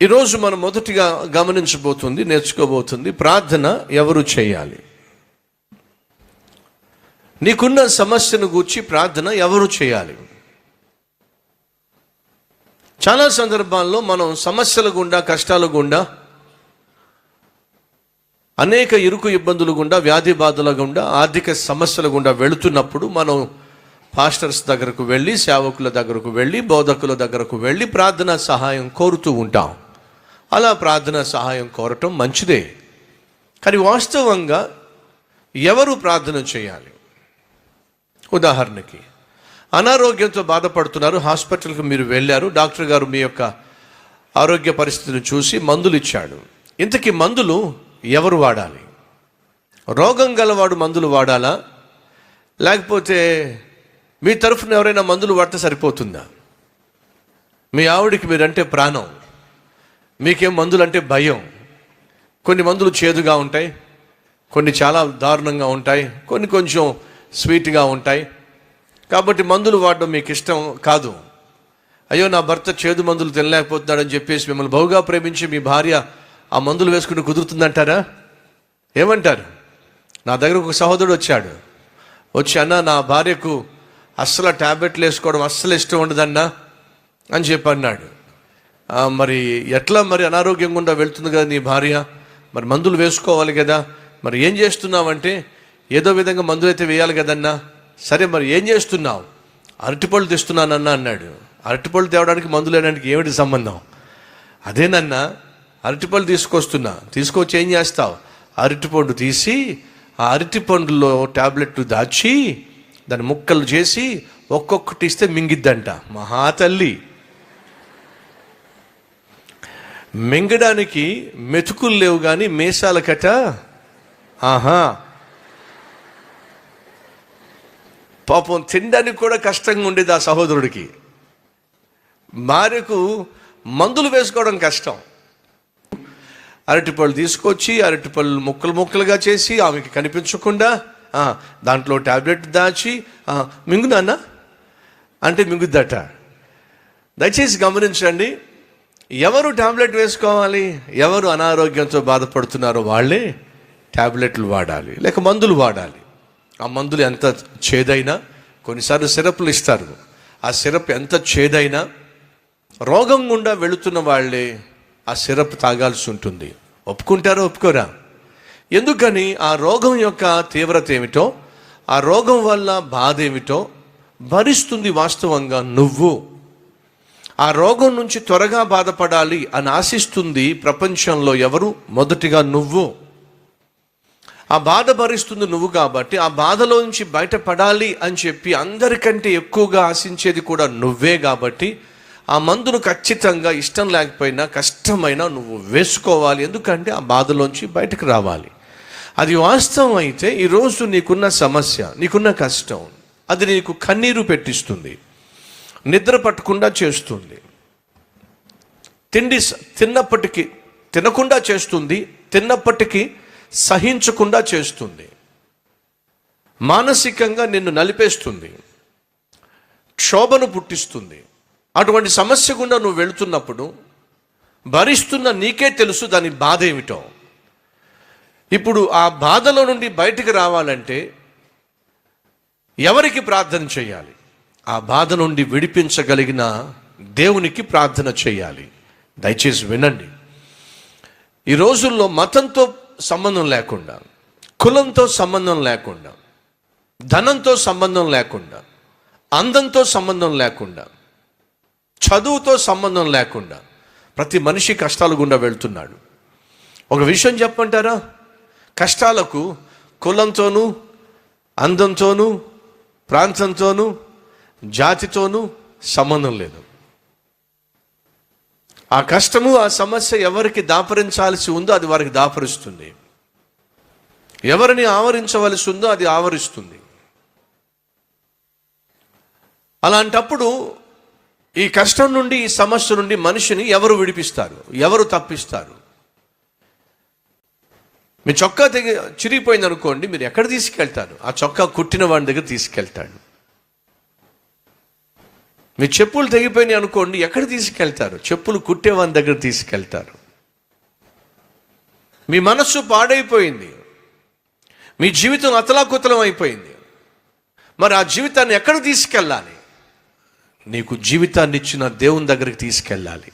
ఈరోజు మనం మొదటిగా గమనించబోతుంది నేర్చుకోబోతుంది ప్రార్థన ఎవరు చేయాలి? నీకున్న సమస్యను గూర్చి ప్రార్థన ఎవరు చేయాలి? చాలా సందర్భాల్లో మనం సమస్యల గుండా కష్టాల గుండా అనేక ఇరుకు ఇబ్బందులు గుండా వ్యాధి బాధల గుండా ఆర్థిక సమస్యల గుండా వెళుతున్నప్పుడు మనం పాస్టర్స్ దగ్గరకు వెళ్ళి సేవకుల దగ్గరకు వెళ్ళి బోధకుల దగ్గరకు వెళ్ళి ప్రార్థన సహాయం కోరుతూ ఉంటాం. అలా ప్రార్థన సహాయం కోరటం మంచిదే. కానీ వాస్తవంగా ఎవరు ప్రార్థన చేయాలి? ఉదాహరణకి అనారోగ్యంతో బాధపడుతున్నారు హాస్పిటల్కి మీరు వెళ్ళారు డాక్టర్ గారు మీ యొక్క ఆరోగ్య పరిస్థితిని చూసి మందులు ఇచ్చాడు. ఇంతకీ మందులు ఎవరు వాడాలి? రోగం గలవాడు మందులు వాడాలా? లేకపోతే మీ తరఫున ఎవరైనా మందులు వాడితే సరిపోతుందా? మీ ఆవిడికి మీరంటే ప్రాణం. మీకేం మందులు అంటే భయం. కొన్ని మందులు చేదుగా ఉంటాయి కొన్ని చాలా దారుణంగా ఉంటాయి కొన్ని కొంచెం స్వీట్గా ఉంటాయి. కాబట్టి మందులు వాడడం మీకు ఇష్టం కాదు. అయ్యో నా భర్త చేదు మందులు తినలేకపోతున్నాడని చెప్పేసి మిమ్మల్ని బహుగా ప్రేమించి మీ భార్య ఆ మందులు వేసుకుని కుదురుతుందంటారా? ఏమంటారు? నా దగ్గర ఒక సహోదరుడు వచ్చాడు. వచ్చి అన్న నా భార్యకు అస్సలు ట్యాబ్లెట్లు వేసుకోవడం అస్సలు ఇష్టం ఉండదన్నా అని చెప్పి అన్నాడు మరి ఎట్లా మరి అనారోగ్యం గుండా వెళ్తుంది కదా నీ భార్య? మరి మందులు వేసుకోవాలి కదా. మరి ఏం చేస్తున్నావంటే ఏదో విధంగా మందులు అయితే వేయాలి కదన్నా. సరే మరి ఏం చేస్తున్నావు? అరటిపళ్ళు తెస్తున్నానన్నా అన్నాడు. అరటిపళ్ళు తేవడానికి మందులు వేయడానికి ఏమిటి సంబంధం? అదేనన్నా అరటిపళ్ళు తీసుకొస్తున్నా. తీసుకొచ్చి ఏం చేస్తావు? అరటిపండు తీసి ఆ అరటిపండులో టాబ్లెట్ దాచి దాన్ని ముక్కలు చేసి ఒక్కొక్కటి ఇస్తే మింగిద్దంట. మహాతల్లి మింగడానికి మెతుకులు లేవు కానీ మేషాల కట ఆహా. పాపం తినడానికి కూడా కష్టంగా ఉండేది ఆ సహోదరుడికి. భార్యకు మందులు వేసుకోవడం కష్టం. అరటిపళ్ళు తీసుకొచ్చి అరటిపళ్ళు ముక్కలు ముక్కలుగా చేసి ఆమెకి కనిపించకుండా దాంట్లో టాబ్లెట్ దాచి ఆ, మింగునాన్న అంటే మింగుద్దట. దయచేసి గమనించండి ఎవరు ట్యాబ్లెట్ వేసుకోవాలి? ఎవరు అనారోగ్యంతో బాధపడుతున్నారో వాళ్ళే ట్యాబ్లెట్లు వాడాలి లేక మందులు వాడాలి. ఆ మందులు ఎంత చేదైనా కొన్నిసార్లు సిరప్లు ఇస్తారు. ఆ సిరప్ ఎంత చేదైనా రోగం గుండా వెళుతున్న వాళ్ళే ఆ సిరప్ తాగాల్సి ఉంటుంది. ఒప్పుకుంటారో ఒప్పుకోరా? ఎందుకని ఆ రోగం యొక్క తీవ్రత ఏమిటో ఆ రోగం వల్ల బాధ ఏమిటో భరిస్తుంది వాస్తవంగా నువ్వు. ఆ రోగం నుంచి త్వరగా బాధపడాలి అని ఆశిస్తుంది ప్రపంచంలో ఎవరు? మొదటిగా నువ్వు. ఆ బాధ భరిస్తుంది నువ్వు కాబట్టి ఆ బాధలో నుంచి బయటపడాలి అని చెప్పి అందరికంటే ఎక్కువగా ఆశించేది కూడా నువ్వే కాబట్టి ఆ మందును ఖచ్చితంగా ఇష్టం లేకపోయినా కష్టమైనా నువ్వు వేసుకోవాలి. ఎందుకంటే ఆ బాధలోంచి బయటకు రావాలి. అది వాస్తవం అయితే ఈరోజు నీకున్న సమస్య నీకున్న కష్టం అది నీకు కన్నీరు పెట్టిస్తుంది. నిద్ర పట్టకుండా చేస్తుంది. తిండి తిన్నప్పటికీ తినకుండా చేస్తుంది తిన్నప్పటికీ సహించకుండా చేస్తుంది. మానసికంగా నిన్ను నలిపేస్తుంది. క్షోభను పుట్టిస్తుంది. అటువంటి సమస్య గుండా నువ్వు వెళుతున్నప్పుడు భరిస్తున్న నీకే తెలుసు దాని బాధ ఏమిటో. ఇప్పుడు ఆ బాధలో నుండి బయటికి రావాలంటే ఎవరికి ప్రార్థన చేయాలి? ఆ బాధ నుండి విడిపించగలిగిన దేవునికి ప్రార్థన చేయాలి. దయచేసి వినండి. ఈ రోజుల్లో మతంతో సంబంధం లేకుండా కులంతో సంబంధం లేకుండా ధనంతో సంబంధం లేకుండా అందంతో సంబంధం లేకుండా చదువుతో సంబంధం లేకుండా ప్రతి మనిషి కష్టాల గుండా వెళ్తున్నాడు. ఒక విషయం చెప్పంటారా కష్టాలకు కులంతోనూ అందంతోనూ ప్రాంతంతోనూ జాతితోనూ సంబంధం లేదు. ఆ కష్టము ఆ సమస్య ఎవరికి దాపరించాల్సి ఉందో అది వారికి దాపరిస్తుంది. ఎవరిని ఆవరించవలసి ఉందో అది ఆవరిస్తుంది. అలాంటప్పుడు ఈ కష్టం నుండి ఈ సమస్య నుండి మనిషిని ఎవరు విడిపిస్తారు? ఎవరు తప్పిస్తారు? మీ చొక్కా తెగి చిరిగిపోయింది అనుకోండి మీరు ఎక్కడ తీసుకెళ్తారు? ఆ చొక్కా కుట్టిన వాడి దగ్గర తీసుకెళ్తాడు. మీ చెప్పులు తెగిపోయినాయి అనుకోండి ఎక్కడ తీసుకెళ్తారు? చెప్పులు కుట్టేవాని దగ్గర తీసుకెళ్తారు. మీ మనస్సు పాడైపోయింది. మీ జీవితం అతలాకుతలం అయిపోయింది. మరి ఆ జీవితాన్ని ఎక్కడ తీసుకెళ్ళాలి? నీకు జీవితాన్ని ఇచ్చిన దేవుని దగ్గరికి తీసుకెళ్ళాలి.